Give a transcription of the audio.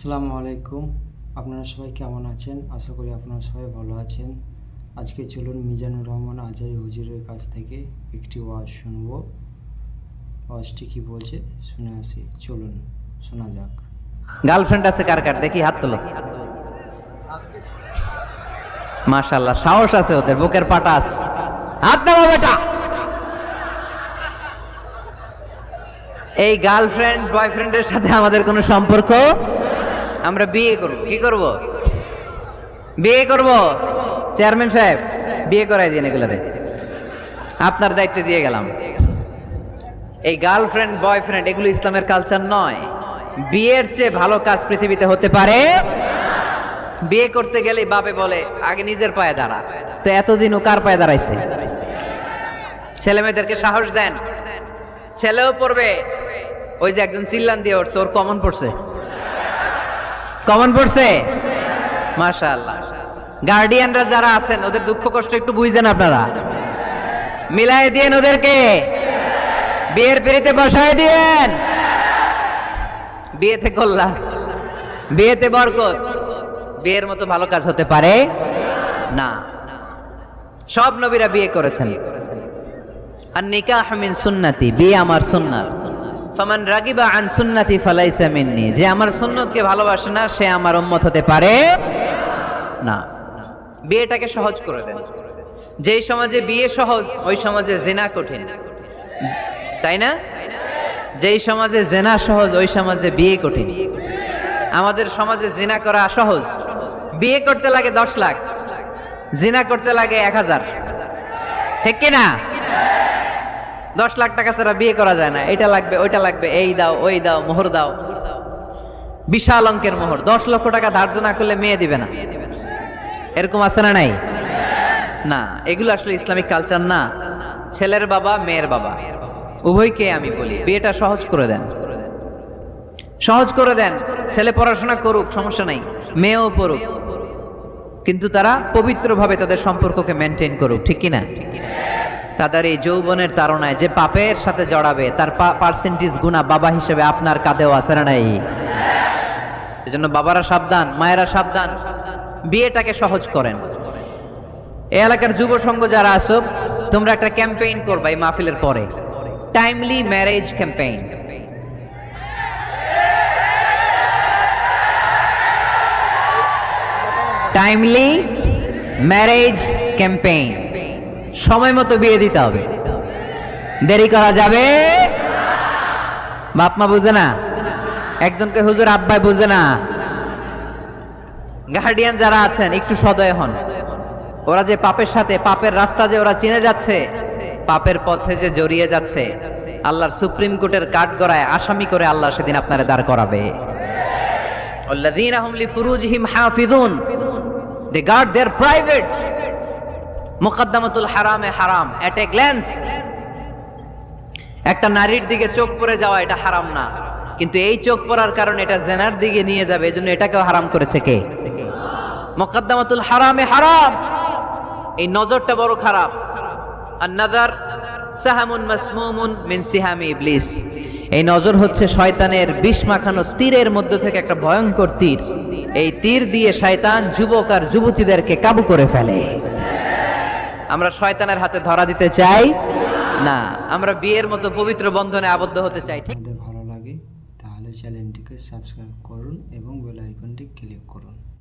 আসসালামু আলাইকুম। আপনারা সবাই কেমন আছেন? আশা করি আপনারা সবাই ভালো আছেন। আজকে চলুন মিজানুর রহমান আজারি হুজুরের কাছ থেকে একটি ওয়াজ শুনব। ওয়াজটি কি বলছে? শুনে আসি। চলুন, শোনা যাক। গার্লফ্রেন্ড আছে কার কার? দেখি হাত তোলো। মাশাল্লাহ সাহস আছে ওদের, বুকের পাটা আছে। হাত নামা বেটা। এই গার্লফ্রেন্ড বয়ফ্রেন্ডের সাথে আমাদের কোনো সম্পর্ক আমরা বিয়ে করব। কি করব? বিয়ে করব? চেয়ারম্যান সাহেব, বিয়ে করাই দিন এগুলোরে আপনার দায়িত্ব দিয়ে গেলাম। এই গার্লফ্রেন্ড, বয়ফ্রেন্ড, এগুলো ইসলামের কালচার নয়। বিয়ের চেয়ে ভালো কাজ পৃথিবীতে হতে পারে। বিয়ে করতে গেলে বাপে বলে, আগে নিজের পায়ে দাঁড়া। তো এতদিন ও কার পায়ে দাঁড়াইছে? ছেলে মেয়েদেরকে সাহস দেন। ছেলেও পড়বে। ওই যে একজন চিল্লান দিয়ে উঠছে, ওর কমন পড়ছে। কমন পড়ছে? মাশাআল্লাহ। গার্ডিয়ানরা যারা আছেন, ওদের দুঃখ কষ্ট একটু বুঝছেন আপনারা। মিলাই দিয়েন ওদেরকে। বিয়ের পিড়িতে বসায় দিয়েন। বিয়েতে কল্যাণ। বিয়েতে বরকত। বিয়ের মতো ভালো কাজ হতে পারে না। সব নবীরা বিয়ে করেছেন। আর নিকাহ মিন সুন্নাতি, বিয়ে আমার সুন্নাত। ফামান রাগিবা আন সুন্নাতি ফালাইসা মিন্নি। যে আমার সুন্নতকে ভালোবাসে না, সে আমার উম্মত হতে পারে না। বিয়েটাকে সহজ করে দেন। যেই সমাজে বিয়ে সহজ, ওই সমাজে জেনা কঠিন। তাই না? যেই সমাজে জেনা সহজ, ওই সমাজে বিয়ে কঠিন। আমাদের সমাজে জিনা করা সহজ। বিয়ে করতে লাগে দশ লাখ, জিনা করতে লাগে এক হাজার। ঠিক কিনা? দশ লাখ টাকা ছাড়া বিয়ে করা যায় না। এটা লাগবে, ওইটা লাগবে, এই দাও, ওই দাও, মোহর দাও। বিশাল অঙ্কের মোহর, দশ লক্ষ টাকা ধার্য না করলে মেয়ে দিবে না। এরকম আছে না নাই? না, এগুলো আসলে ইসলামিক কালচার না। ছেলের বাবা, মেয়ের বাবা। উভয়কে আমি বলি, বিয়েটা সহজ করে দেন। সহজ করে দেন, ছেলে পড়াশোনা করুক, সমস্যা নাই, মেয়েও পড়ুক। কিন্তু তারা পবিত্রভাবে তাদের সম্পর্ককে মেনটেন করুক, ঠিক কিনা? তাদের এই যৌবনের তাড়নায় যে পাপের সাথে জড়াবে, তার পার্সেন্টেজ গুণা বাবা হিসেবে আপনার কাঁধেও আছে না নাই? এজন্য বাবারা সাবধান, মায়েরা সাবধান, বিয়েটাকে সহজ করেন। এই এলাকার যুব সংঘ যারা আছো, তোমরা একটা ক্যাম্পেইন করবা এই মাহফিলের পরে। Timely marriage campaign timely marriage campaign সময় মতো বিয়ে দিতে হবে দেরি করা যাবে বাপ মা বুঝে না একজনকে হুজুর আব্বাই বুঝে না গার্ডিয়ান যারা আছেন একটু সদয় হন ওরা যে পাপের সাথে পাপের রাস্তা যে ওরা চিনে যাচ্ছে পাপের পথে যে জড়িয়ে যাচ্ছে আল্লাহর সুপ্রিম কোর্টের কাঠ গড়ায় আসামি করে আল্লাহ সেদিন আপনারা দাঁড় করাবে الذين هم لفروجهم حافظون they guard their privates মুকদ্দমাতুল হারামে হারাম এট এ গ্ল্যান্স একটা নারীর দিকে চোখ পড়ে যাওয়া, এটা হারাম না। কিন্তু এই চোখ পড়ার কারণে এটা জেনার দিকে নিয়ে যাবে, এজন্য এটাকেও হারাম করেছে কে? মুকদ্দমাতুল হারামে হারাম। এই নজরটা বড় খারাপ। আর নাদার সাহামুন মাসমুমুন মিন সিহামি ইবলিস। এই নজর হচ্ছে শয়তানের বিষ মাখানো তীরের মধ্য থেকে একটা ভয়ঙ্কর তীর। এই তীর দিয়ে শয়তান যুবক আর যুবতীদেরকে কাবু করে ফেলে। আমরা শয়তানের হাতে ধরা দিতে চাই? না, আমরা বিয়ের মতো পবিত্র বন্ধনে আবদ্ধ হতে চাই, ঠিক? ভালো লাগে, তাহলে চ্যানেলটিকে সাবস্ক্রাইব করুন এবং বেল আইকনটি ক্লিক করুন।